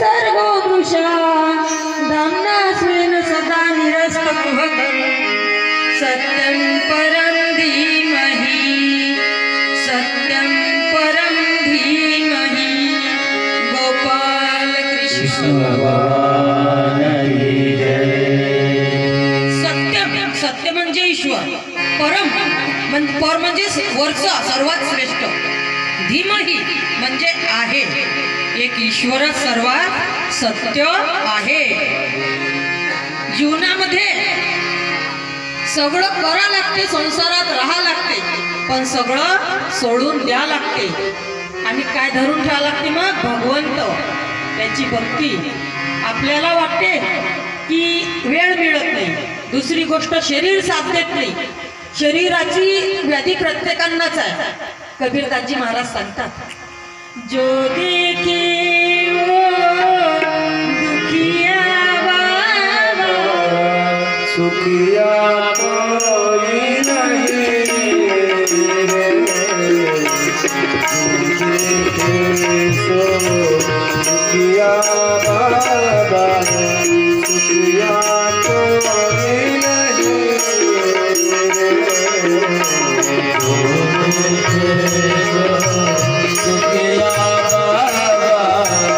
ಸರ್ಗೋಮುಷ ದಾಮ್ನ ಸುಳಿನ ಸದಾ ನಿರಸ್ತ ಕುಹಕ ईश्वर. परम पर म्हणजे वरचा सर्वात श्रेष्ठ. धीमही म्हणजे आहे. एक ईश्वर सर्वात सत्य आहे. जीवनामध्ये सगळं करा लागते संसारात राहा लागते पण सगळं सोडून द्या लागते. आणि काय धरून ठेवा लागते मग? भगवंत. त्याची भक्ती. आपल्याला वाटते की वेळ मिळत नाही. दुसरी गोष्ट शरीर साथ देत नाही. शरीराची व्याधी प्रत्येकांनाच आहे. कबीरदासजी महाराज सांगतात जो देखे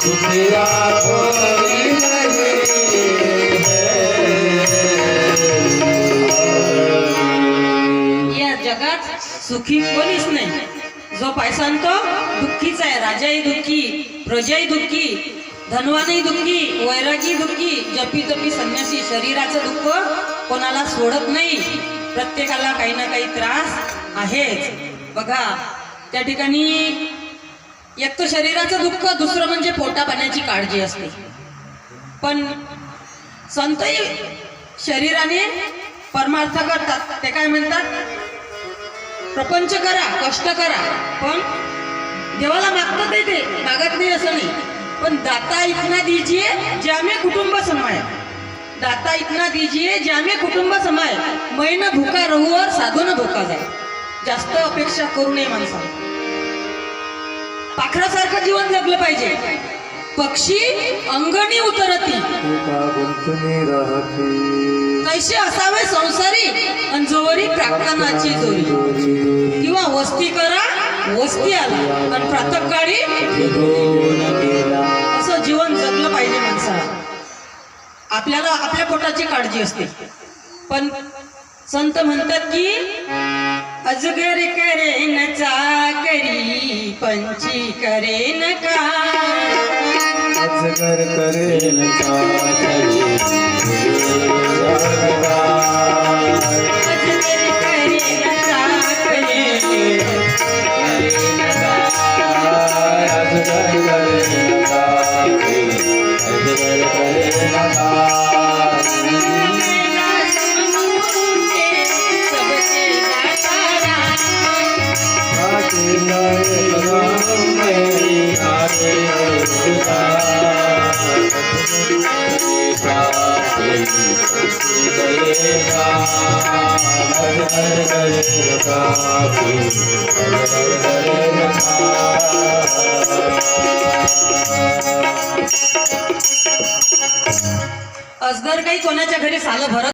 सुखिया कोई नहीं या जगात सुखी कोणीच नाही. जो पैसा तो दुःखीच आहे. राजाही दुःखी प्रजाही दुःखी. धनवानही दुःखी वैरागी दुःखी जपी तपी संन्यासी शरीराचं दुःख कोणाला सोडत नाही. प्रत्येकाला काही ना काही त्रास आहेच. बघा त्या ठिकाणी एक तर शरीराचं दुःख दुसरं म्हणजे पोटा पाण्याची काळजी असते. पण संतही शरीराने परमार्थ करतात. ते काय म्हणतात? प्रपंच करा कष्ट करा पण देवाला मागतात ते. मागत नाही असं नाही. पण दाता इतना दीजिए ज्यामे कुटुंब समाय. दाता इतना दीजिए ज्यामे कुटुंब समाय. मैन भूका रहू और साधू न भूका जाय जास्त अपेक्षा करू नये माणसाला. पाखरासारखं जीवन जगलं पाहिजे. पक्षी अंगणी उतरती. कैसे असावे संसारी? आणि जोरी प्रार्थनाची जोरी. किंवा वस्ती करा वस्ती आला. आणि प्रातःकाळी जीवन जगलं पाहिजे माणसाला. आपल्याला आपल्या पोटाची काळजी असते. पण संत म्हणतात की अजगर करे न चाकरी पंची करे न का अजगर करे न चाकरी असगर काही कोणाच्या घरी सालं भरत